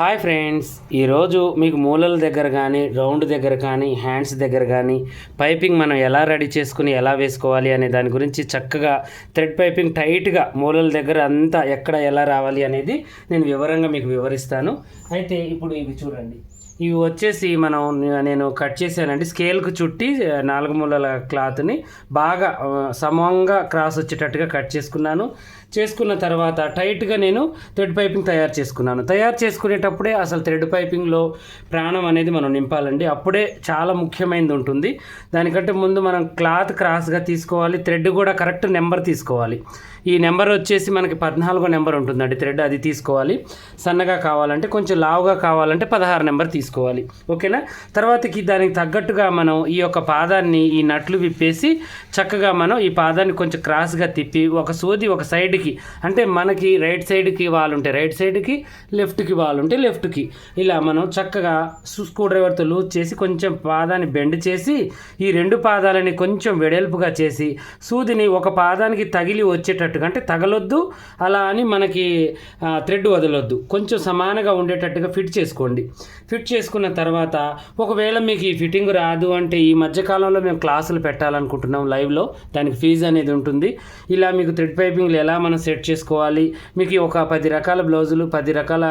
Hi friends ఈరోజు మీకు మూలల దగ్గర కానీ రౌండ్ దగ్గర కానీ హ్యాండ్స్ దగ్గర కానీ పైపింగ్ మనం ఎలా రెడీ చేసుకుని ఎలా వేసుకోవాలి అనే దాని గురించి చక్కగా థ్రెడ్ పైపింగ్ టైట్గా మూలల దగ్గర అంతా ఎక్కడ ఎలా రావాలి అనేది నేను వివరంగా మీకు వివరిస్తాను. అయితే ఇప్పుడు ఇవి చూడండి. ఇవి వచ్చేసి మనం నేను కట్ చేశానండి. స్కేల్కు చుట్టి నాలుగు మూలల క్లాత్ని బాగా సమంగా క్రాస్ వచ్చేటట్టుగా కట్ చేసుకున్నాను. చేసుకున్న తర్వాత టైట్గా నేను థ్రెడ్ పైపింగ్ తయారు చేసుకున్నాను. తయారు చేసుకునేటప్పుడే అసలు థ్రెడ్ పైపింగ్లో ప్రాణం అనేది మనం నింపాలండి. అప్పుడే చాలా ముఖ్యమైనది ఉంటుంది. దానికంటే ముందు మనం క్లాత్ క్రాస్గా తీసుకోవాలి. థ్రెడ్ కూడా కరెక్ట్ నెంబర్ తీసుకోవాలి. ఈ నెంబర్ వచ్చేసి మనకి పద్నాలుగో నెంబర్ ఉంటుందండి థ్రెడ్. అది తీసుకోవాలి. సన్నగా కావాలంటే కొంచెం లావుగా కావాలంటే పదహారు నెంబర్ తీసుకోవాలి. ఓకేనా? తర్వాతకి దానికి తగ్గట్టుగా మనం ఈ యొక్క పాదాన్ని ఈ నట్లు విప్పేసి చక్కగా మనం ఈ పాదాన్ని కొంచెం క్రాస్గా తిప్పి ఒక సూది ఒక సైడ్ సైడ్కి అంటే మనకి రైట్ సైడ్కి వాల్ ఉంటే రైట్ సైడ్కి లెఫ్ట్కి వాల్ ఉంటే లెఫ్ట్కి ఇలా మనం చక్కగా స్క్రూ డ్రైవర్తో లూజ్ చేసి కొంచెం పాదాన్ని బెండ్ చేసి ఈ రెండు పాదాలని కొంచెం వెడల్పుగా చేసి సూదిని ఒక పాదానికి తగిలి వచ్చేటట్టుగా అంటే తగలొద్దు అలా అని మనకి థ్రెడ్ వదలొద్దు. కొంచెం సమానంగా ఉండేటట్టుగా ఫిట్ చేసుకోండి. ఫిట్ చేసుకున్న తర్వాత ఒకవేళ మీకు ఈ ఫిట్టింగ్ రాదు అంటే ఈ మధ్యకాలంలో మేము క్లాసులు పెట్టాలనుకుంటున్నాం లైవ్లో దానికి ఫీజు అనేది ఉంటుంది. ఇలా మీకు థ్రెడ్ పైపింగ్లు ఎలా మనం సెట్ చేసుకోవాలి. మీకు ఒక పది రకాల బ్లౌజులు పది రకాల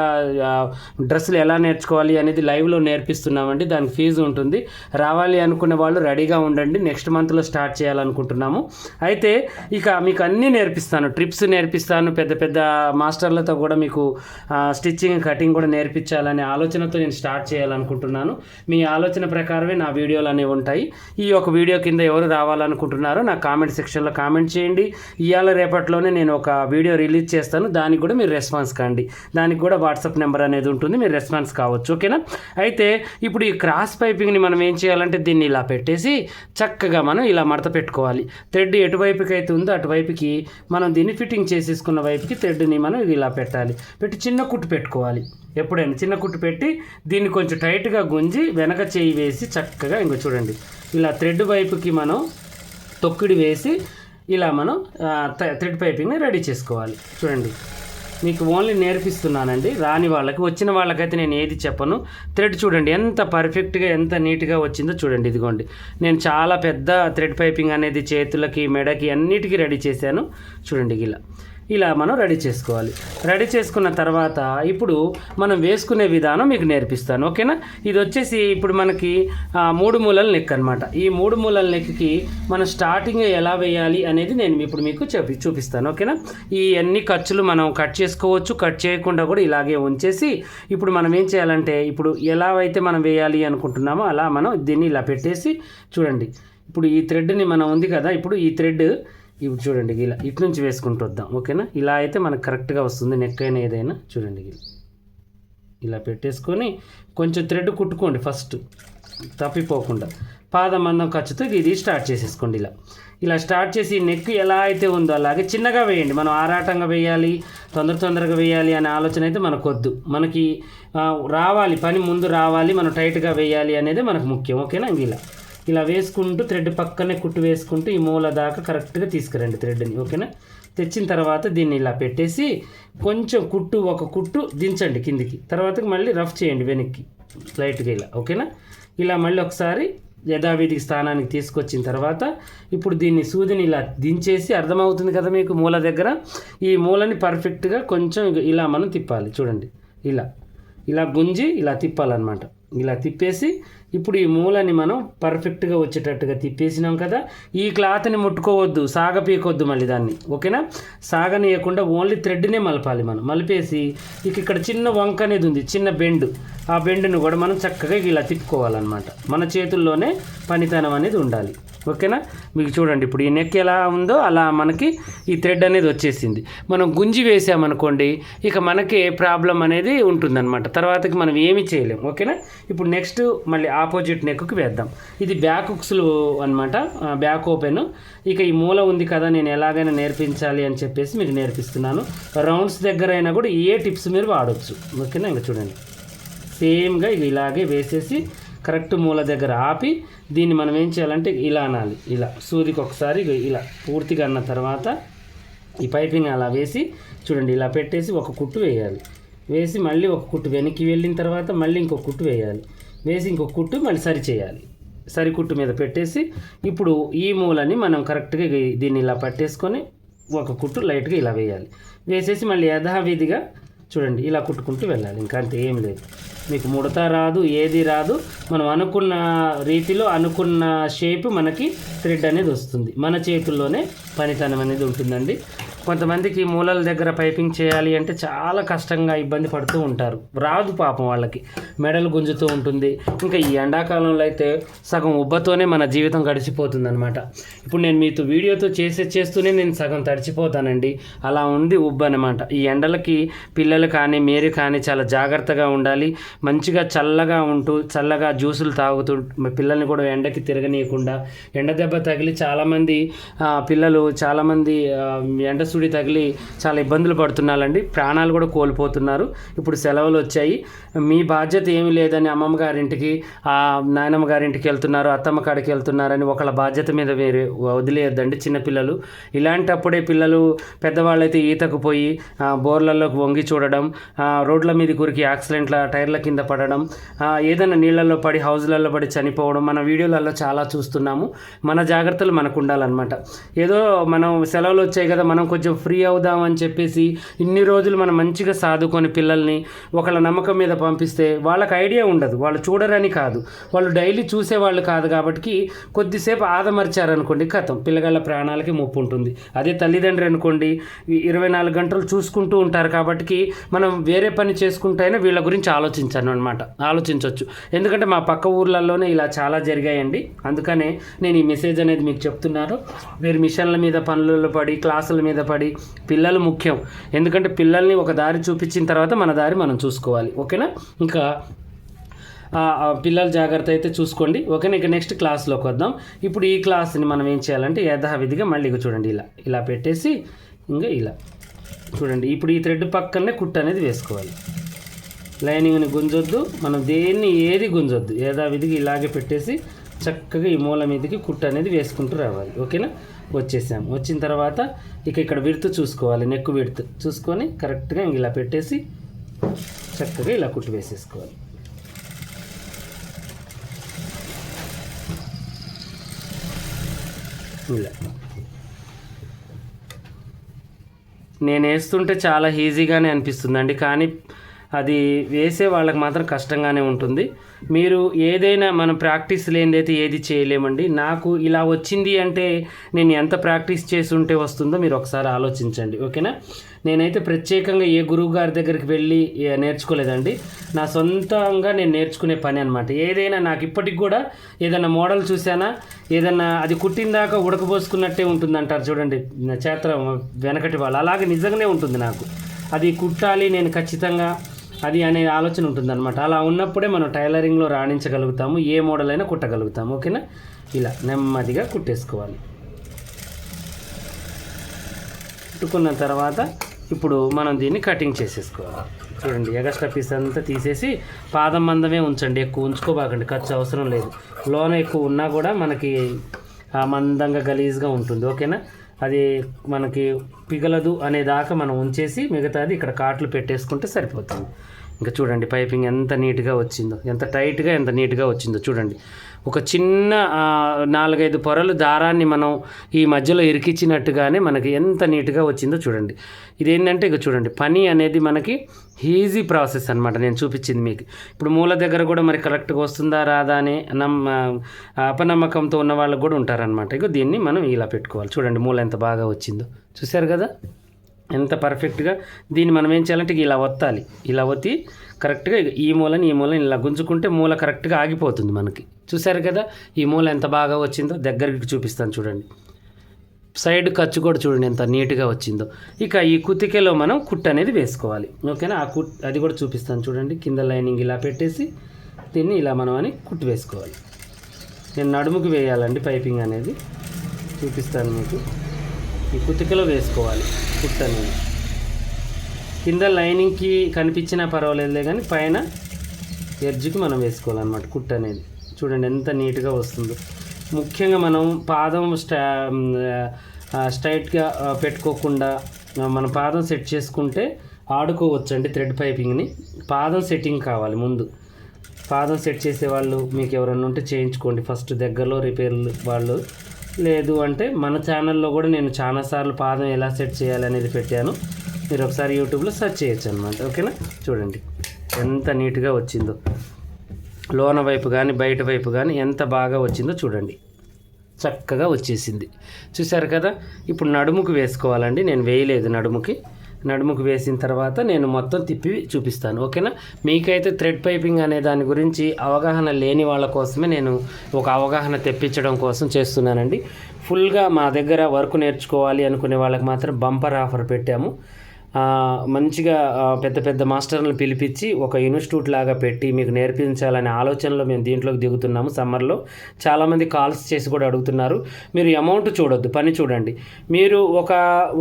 డ్రెస్సులు ఎలా నేర్చుకోవాలి అనేది లైవ్లో నేర్పిస్తున్నామండి. దానికి ఫీజు ఉంటుంది. రావాలి అనుకునే వాళ్ళు రెడీగా ఉండండి. నెక్స్ట్ మంత్లో స్టార్ట్ చేయాలనుకుంటున్నాము. అయితే ఇక మీకు అన్నీ నేర్పిస్తాను. ట్రిప్స్ నేర్పిస్తాను. పెద్ద పెద్ద మాస్టర్లతో కూడా మీకు స్టిచ్చింగ్ కటింగ్ కూడా నేర్పించాలనే ఆలోచనతో నేను స్టార్ట్ చేయాలనుకుంటున్నాను. మీ ఆలోచన ప్రకారమే నా వీడియోలు అనేవి ఉంటాయి. ఈ ఒక వీడియో కింద ఎవరు రావాలనుకుంటున్నారో నా కామెంట్ సెక్షన్లో కామెంట్ చేయండి. ఇవాళ రేపట్లోనే నేను ఒక ఒక వీడియో రిలీజ్ చేస్తాను. దానికి కూడా మీరు రెస్పాన్స్ కండి. దానికి కూడా వాట్సాప్ నెంబర్ అనేది ఉంటుంది. మీరు రెస్పాన్స్ కావచ్చు. ఓకేనా? అయితే ఇప్పుడు ఈ క్రాస్ పైపింగ్ని మనం ఏం చేయాలంటే దీన్ని ఇలా పెట్టేసి చక్కగా మనం ఇలా మడత పెట్టుకోవాలి. థ్రెడ్ ఎటువైపుకి అయితే ఉందో అటువైపుకి మనం దీన్ని ఫిట్టింగ్ చేసేసుకున్న వైపుకి థ్రెడ్ని మనం ఇలా పెట్టాలి. పెట్టి చిన్న కుట్టు పెట్టుకోవాలి. ఎప్పుడైనా చిన్న కుట్టు పెట్టి దీన్ని కొంచెం టైట్గా గుంజి వెనక చేయి వేసి చక్కగా ఇంకో చూడండి. ఇలా థ్రెడ్ వైపుకి మనం తొక్కిడి వేసి ఇలా మనం థ్రెడ్ పైపింగ్ని రెడీ చేసుకోవాలి. చూడండి. మీకు ఓన్లీ నేర్పిస్తున్నానండి. రాని వాళ్ళకి వచ్చిన వాళ్ళకైతే నేను ఏది చెప్పను. థ్రెడ్ చూడండి ఎంత పర్ఫెక్ట్గా ఎంత నీట్గా వచ్చిందో చూడండి ఇదిగోండి. నేను చాలా పెద్ద థ్రెడ్ పైపింగ్ అనేది చేతులకి మెడకి అన్నిటికీ రెడీ చేశాను. చూడండి ఇలా. ఇలా మనం రెడీ చేసుకోవాలి. రెడీ చేసుకున్న తర్వాత ఇప్పుడు మనం వేసుకునే విధానం మీకు నేర్పిస్తాను ఓకేనా? ఇది వచ్చేసి ఇప్పుడు మనకి మూడు మూలల నెక్ అనమాట ఈ మూడు మూలల నెక్కి మనం స్టార్టింగ్ ఎలా వేయాలి అనేది నేను ఇప్పుడు మీకు చెప్పి చూపిస్తాను ఓకేనా? ఈ అన్ని ఖర్చులు మనం కట్ చేసుకోవచ్చు కట్ చేయకుండా కూడా ఇలాగే ఉంచేసి ఇప్పుడు మనం ఏం చేయాలంటే ఇప్పుడు ఎలా అయితే మనం వేయాలి అనుకుంటున్నామో అలా మనం దీన్ని ఇలా పెట్టేసి చూడండి. ఇప్పుడు ఈ థ్రెడ్ని మనం ఉంది కదా ఇప్పుడు ఈ థ్రెడ్ ఇప్పుడు చూడండి ఇలా ఇటు నుంచి వేసుకుంటూ వద్దాం ఓకేనా? ఇలా అయితే మనకు కరెక్ట్గా వస్తుంది నెక్ అయినా ఏదైనా. చూడండి ఇలా. ఇలా పెట్టేసుకొని కొంచెం థ్రెడ్ కుట్టుకోండి ఫస్ట్ తప్పిపోకుండా. పాదం అన్నం ఖర్చుతో ఇది స్టార్ట్ చేసేసుకోండి ఇలా. ఇలా స్టార్ట్ చేసి నెక్ ఎలా అయితే ఉందో అలాగే చిన్నగా వేయండి. మనం ఆరాటంగా వేయాలి తొందర తొందరగా వేయాలి అనే ఆలోచన అయితే మనకు వద్దు మనకి రావాలి పని ముందు రావాలి మనం టైట్గా వేయాలి అనేది మనకు ముఖ్యం ఓకేనా? ఇలా. ఇలా వేసుకుంటూ థ్రెడ్ పక్కనే కుట్టు వేసుకుంటూ ఈ మూల దాకా కరెక్ట్గా తీసుకురండి థ్రెడ్ని ఓకేనా? తెచ్చిన తర్వాత దీన్ని ఇలా పెట్టేసి కొంచెం కుట్టు ఒక కుట్టు దించండి కిందికి. తర్వాత మళ్ళీ రఫ్ చేయండి వెనక్కి లైట్గా ఇలా ఓకేనా? ఇలా మళ్ళీ ఒకసారి యథావిధికి స్థానానికి తీసుకొచ్చిన తర్వాత ఇప్పుడు దీన్ని సూదిని ఇలా దించేసి అర్థమవుతుంది కదా మీకు మూల దగ్గర? ఈ మూలని పర్ఫెక్ట్గా కొంచెం ఇలా మనం తిప్పాలి చూడండి. ఇలా ఇలా గుంజి ఇలా తిప్పాలన్నమాట. ఇలా తిప్పేసి ఇప్పుడు ఈ మూలని మనం పర్ఫెక్ట్గా వచ్చేటట్టుగా తిప్పేసినాం కదా. ఈ క్లాత్ని ముట్టుకోవద్దు సాగపీయకొద్దు మళ్ళీ దాన్ని. ఓకేనా? సాగనీయకుండా ఓన్లీ థ్రెడ్నే మలపాలి మనం. మలిపేసి ఇక ఇక్కడ చిన్న వంక అనేది ఉంది చిన్న బెండ్. ఆ బెండ్ను కూడా మనం చక్కగా ఇలా తిప్పుకోవాలన్నమాట. మన చేతుల్లోనే పనితనం అనేది ఉండాలి. ఓకేనా? మీకు చూడండి ఇప్పుడు ఈ నెక్ ఎలా ఉందో అలా మనకి ఈ థ్రెడ్ అనేది వచ్చేసింది. మనం గుంజి వేసామనుకోండి ఇక మనకి ప్రాబ్లం అనేది ఉంటుందన్నమాట. తర్వాతకి మనం ఏమీ చేయలేం ఓకేనా? ఇప్పుడు నెక్స్ట్ మళ్ళీ ఆపోజిట్ నెక్కి వేద్దాం. ఇది బ్యాక్ హుక్స్లు అనమాట బ్యాక్ ఓపెన్. ఇక ఈ మూల ఉంది కదా నేను ఎలాగైనా నేర్పించాలి అని చెప్పేసి మీకు నేర్పిస్తున్నాను. రౌండ్స్ దగ్గర అయినా కూడా ఏ టిప్స్ మీరు వాడవచ్చు ఓకేనా? ఇంకా చూడండి. సేమ్గా ఇక ఇలాగే వేసేసి కరెక్ట్ మూల దగ్గర ఆపి దీన్ని మనం ఏం చేయాలంటే ఇలా అనాలి. ఇలా సూదికి ఒకసారి ఇలా పూర్తిగా అన్న తర్వాత ఈ పైపింగ్ అలా వేసి చూడండి ఇలా పెట్టేసి ఒక కుట్టు వేయాలి. వేసి మళ్ళీ ఒక కుట్టు వెనక్కి వెళ్ళిన తర్వాత మళ్ళీ ఇంకొక కుట్టు వేయాలి. వేసి ఇంకొక కుట్టు మళ్ళీ సరి చేయాలి. సరి కుట్టు మీద పెట్టేసి ఇప్పుడు ఈ మూలని మనం కరెక్ట్గా దీన్ని ఇలా పట్టేసుకొని ఒక కుట్టు లైట్గా ఇలా వేయాలి. వేసేసి మళ్ళీ యథావిధిగా చూడండి ఇలా కుట్టుకుంటూ వెళ్ళాలి. ఇంకా అంతే ఏం లేదు. మీకు ముడత రాదు ఏది రాదు. మనం అనుకున్న రీతిలో అనుకున్న షేప్ మనకి థ్రెడ్ అనేది వస్తుంది. మన చేతుల్లోనే పనితనం అనేది ఉంటుందండి. కొంతమందికి మూలల దగ్గర పైపింగ్ చేయాలి అంటే చాలా కష్టంగా ఇబ్బంది పడుతూ ఉంటారు. రాదు పాపం వాళ్ళకి. మెడలు గుంజుతూ ఉంటుంది. ఇంకా ఈ ఎండాకాలంలో అయితే సగం ఉబ్బతోనే మన జీవితం గడిచిపోతుంది అనమాట ఇప్పుడు నేను మీతో వీడియోతో చేసే చేస్తూనే నేను సగం తడిచిపోతానండి. అలా ఉంది ఉబ్బు అనమాట ఈ ఎండలకి పిల్లలు కానీ మీరు కానీ చాలా జాగ్రత్తగా ఉండాలి. మంచిగా చల్లగా ఉంటూ చల్లగా జ్యూసులు తాగుతూ పిల్లల్ని కూడా ఎండకి తిరగనీయకుండా. ఎండ దెబ్బ తగిలి చాలామంది పిల్లలు చాలామంది ఎండ ఎండ సూడి తగిలి చాలా ఇబ్బందులు పడుతున్నారండి. ప్రాణాలు కూడా కోల్పోతున్నారు. ఇప్పుడు సెలవులు వచ్చాయి. మీ బాధ్యత ఏమీ లేదని అమ్మమ్మ గారింటికి ఆ నాయనమ్మ గారింటికి వెళ్తున్నారు అత్తమ్మ కాడికి వెళ్తున్నారని ఒకళ్ళ బాధ్యత మీద వేరే వదిలేయద్దండి చిన్నపిల్లలు. ఇలాంటప్పుడే పిల్లలు పెద్దవాళ్ళైతే ఈతకు పోయి బోర్లలోకి వంగి చూడడం రోడ్ల మీద కురికి యాక్సిడెంట్ల టైర్ల కింద పడడం ఏదైనా నీళ్ళల్లో పడి హౌజ్లలో పడి చనిపోవడం మన వీడియోలలో చాలా చూస్తున్నాము. మన జాగ్రత్తలు మనకు ఉండాలన్నమాట. ఏదో మనం సెలవులు వచ్చాయి కదా మనం కొంచెం ఫ్రీ అవుదామని చెప్పేసి ఇన్ని రోజులు మనం మంచిగా సాదుకొని పిల్లల్ని ఒకళ్ళ నమ్మకం మీద పంపిస్తే వాళ్ళకి ఐడియా ఉండదు. వాళ్ళు చూడరని కాదు. వాళ్ళు డైలీ చూసేవాళ్ళు కాదు కాబట్టి కొద్దిసేపు ఆదమర్చారనుకోండి కథం పిల్లగాళ్ళ ప్రాణాలకి ముప్పు ఉంటుంది. అదే తల్లిదండ్రి అనుకోండి ఇరవై నాలుగు గంటలు చూసుకుంటూ ఉంటారు కాబట్టి మనం వేరే పని చేసుకుంటేనే వీళ్ళ గురించి ఆలోచించాను అనమాట ఆలోచించవచ్చు ఎందుకంటే మా పక్క ఊర్లలోనే ఇలా చాలా జరిగాయండి. అందుకనే నేను ఈ మెసేజ్ అనేది మీకు చెప్తున్నాను. మీరు మిషన్ల మీద పనులలో పడి క్లాసుల మీద పడి పిల్లలు ముఖ్యం. ఎందుకంటే పిల్లల్ని ఒక దారి చూపించిన తర్వాత మన దారి మనం చూసుకోవాలి. ఓకేనా? ఇంకా పిల్లలు పిల్లల జాగ్రత్త అయితే చూసుకోండి. ఓకేనా? ఇక నెక్స్ట్ క్లాస్లోకి వద్దాం. ఇప్పుడు ఈ క్లాస్ని మనం ఏం చేయాలంటే యథావిధిగా మళ్ళీ ఇక చూడండి ఇలా. ఇలా పెట్టేసి ఇంకా ఇలా. చూడండి ఇప్పుడు ఈ థ్రెడ్ పక్కనే కుట్టు అనేది వేసుకోవాలి. లైనింగ్ని గుంజొద్దు. మనం దేన్ని ఏది గుంజొద్దు. యథావిధిగా ఇలాగే పెట్టేసి చక్కగా ఈ మూల మీదకి కుట్టు అనేది వేసుకుంటూ రావాలి. ఓకేనా? వచ్చేసాం. వచ్చిన తర్వాత ఇక ఇక్కడ విడుతు చూసుకోవాలి. నెక్కు విడుతు చూసుకొని కరెక్ట్గా ఇంక ఇలా పెట్టేసి చక్కగా ఇలా కుట్టు వేసేసుకోవాలి. ఇలా. నేను వేస్తుంటే చాలా ఈజీగానే అనిపిస్తుందండి కానీ అది వేసే వాళ్ళకి మాత్రం కష్టంగానే ఉంటుంది. మీరు ఏదైనా మనం ప్రాక్టీస్ లేనిదైతే ఏది చేయలేమండి. నాకు ఇలా వచ్చింది అంటే నేను ఎంత ప్రాక్టీస్ చేసి ఉంటే వస్తుందో మీరు ఒకసారి ఆలోచించండి. ఓకేనా? నేనైతే ప్రత్యేకంగా ఏ గురువు గారి దగ్గరికి వెళ్ళి నేర్చుకోలేదండి. నా సొంతంగా నేను నేర్చుకునే పని అనమాట ఏదైనా నాకు ఇప్పటికి కూడా ఏదైనా మోడల్ చూసానా ఏదైనా అది కుట్టిందాకా ఉడకబోసుకున్నట్టే ఉంటుంది అంటారు చూడండి చేత్ర వెనకటి వాళ్ళు. అలాగే నిజంగానే ఉంటుంది నాకు. అది కుట్టాలి నేను ఖచ్చితంగా అది అనే ఆలోచన ఉంటుందన్నమాట. అలా ఉన్నప్పుడే మనం టైలరింగ్లో రాణించగలుగుతాము ఏ మోడల్ అయినా కుట్టగలుగుతాము ఓకేనా? ఇలా నెమ్మదిగా కుట్టేసుకోవాలి. కుట్టుకున్న తర్వాత ఇప్పుడు మనం దీన్ని కటింగ్ చేసేసుకోవాలి. చూడండి ఎగస్ట్రా పీస్ అంతా తీసేసి పాదం మందమే ఉంచండి ఎక్కువ ఉంచుకోబాకండి ఖర్చు అవసరం లేదు. లోన ఎక్కువ ఉన్నా కూడా మనకి మందంగా గలీజ్గా ఉంటుంది ఓకేనా? అది మనకి పిగలదు అనే దాకా మనం ఉంచేసి మిగతాది ఇక్కడ కాట్లు పెట్టేసుకుంటే సరిపోతుంది. ఇంకా చూడండి పైపింగ్ ఎంత నీట్గా వచ్చిందో ఎంత టైట్గా ఎంత నీట్గా వచ్చిందో చూడండి. ఒక చిన్న నాలుగైదు పొరలు దారాన్ని మనం ఈ మధ్యలో ఇరికిచ్చినట్టుగానే మనకి ఎంత నీట్గా వచ్చిందో చూడండి. ఇదేంటంటే ఇక చూడండి పని అనేది మనకి ఈజీ ప్రాసెస్ అనమాట నేను చూపించింది మీకు. ఇప్పుడు మూల దగ్గర కూడా మరి కరెక్ట్గా వస్తుందా రాదా అని నమ్మ అపనమ్మకంతో ఉన్న వాళ్ళు కూడా ఉంటారనమాట ఇక దీన్ని మనం ఇలా పెట్టుకోవాలి. చూడండి మూల ఎంత బాగా వచ్చిందో. చూశారు కదా? ఎంత పర్ఫెక్ట్గా దీన్ని మనం ఏం చేయాలంటే ఇలా ఒత్తాలి. ఇలా ఒత్తి కరెక్ట్గా ఈ మూలని ఈ మూలని ఇలా గుంజుకుంటే మూల కరెక్ట్గా ఆగిపోతుంది మనకి. చూశారు కదా ఈ మూల ఎంత బాగా వచ్చిందో? దగ్గరికి చూపిస్తాను చూడండి. సైడ్ ఖర్చు కూడా చూడండి ఎంత నీట్గా వచ్చిందో. ఇక ఈ కుతికెలో మనం కుట్ అనేది వేసుకోవాలి. ఓకేనా? ఆ కుట్ అది కూడా చూపిస్తాను చూడండి. కింద లైనింగ్ ఇలా పెట్టేసి దీన్ని ఇలా మనం అని కుట్టు వేసుకోవాలి. నేను నడుముకి వేయాలండి పైపింగ్ అనేది. చూపిస్తాను మీకు. ఈ కుతికలో వేసుకోవాలి కుట్ అనేది కింద లైనింగ్కి కనిపించినా పర్వాలేదులే కానీ పైన ఎడ్జ్కి మనం వేసుకోవాలన్నమాట కుట్ అనేది. చూడండి ఎంత నీట్గా వస్తుందో. ముఖ్యంగా మనం పాదం స్టా స్ట్రైట్గా పెట్టుకోకుండా మన పాదం సెట్ చేసుకుంటే ఆడుకోవచ్చండి థ్రెడ్ పైపింగ్ని. పాదం సెట్టింగ్ కావాలి ముందు. పాదం సెట్ చేసే వాళ్ళు మీకు ఎవరన్నా ఉంటే చేయించుకోండి. ఫస్ట్ దగ్గరలో రిపేర్లు వాళ్ళు లేదు అంటే మన ఛానల్లో కూడా నేను చాలాసార్లు పాదం ఎలా సెట్ చేయాలి అనేది పెట్టాను. మీరు ఒకసారి యూట్యూబ్లో సెర్చ్ చేయొచ్చు అనమాట ఓకేనా? చూడండి. ఎంత నీట్గా వచ్చిందో. లోన వైపు కానీ బయట వైపు కానీ ఎంత బాగా వచ్చిందో చూడండి. చక్కగా వచ్చేసింది. చూసారు కదా? ఇప్పుడు నడుముకు వేసుకోవాలండి. నేను వేయలేదు నడుముకి. నడుముకు వేసిన తర్వాత నేను మొత్తం తిప్పి చూపిస్తాను ఓకేనా? మీకైతే థ్రెడ్ పైపింగ్ అనే దాని గురించి అవగాహన లేని వాళ్ళ కోసమే నేను ఒక అవగాహన తెప్పించడం కోసం చేస్తున్నానండి. ఫుల్గా మా దగ్గర వర్క్ నేర్చుకోవాలి అనుకునే వాళ్ళకి మాత్రం బంపర్ ఆఫర్ పెట్టాము. మంచిగా పెద్ద పెద్ద మాస్టర్లను పిలిపించి ఒక ఇన్స్టిట్యూట్ లాగా పెట్టి మీకు నేర్పించాలనే ఆలోచనలో మేము దీంట్లోకి దిగుతున్నాము సమ్మర్లో. చాలామంది కాల్స్ చేసి కూడా అడుగుతున్నారు. మీరు అమౌంట్ చూడొద్దు పని చూడండి. మీరు ఒక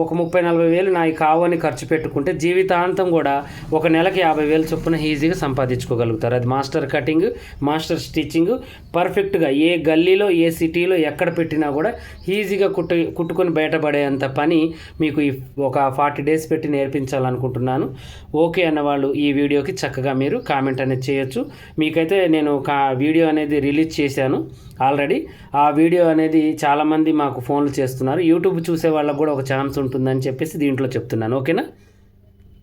ఒక ముప్పై నలభై వేలు నాకు కావని ఖర్చు పెట్టుకుంటే జీవితాంతం కూడా ఒక నెలకి యాభై వేలు చొప్పున ఈజీగా సంపాదించుకోగలుగుతారు. అది మాస్టర్ కటింగ్ మాస్టర్ స్టిచ్చింగ్ పర్ఫెక్ట్గా ఏ గల్లీలో ఏ సిటీలో ఎక్కడ పెట్టినా కూడా ఈజీగా కుట్టు కుట్టుకొని బయటపడేంత పని మీకు ఈ ఒక ఫార్టీ డేస్ పెట్టి నేర్పించాలనుకుంటున్నాను. ఓకే అన్న వాళ్ళు ఈ వీడియోకి చక్కగా మీరు కామెంట్ అనేది చేయొచ్చు. మీకైతే నేను కా వీడియో అనేది రిలీజ్ చేశాను ఆల్రెడీ. ఆ వీడియో అనేది చాలామంది మాకు ఫోన్లు చేస్తున్నారు. యూట్యూబ్ చూసే వాళ్ళకు కూడా ఒక ఛాన్స్ ఉంటుందని చెప్పేసి దీంట్లో చెప్తున్నాను. ఓకేనా?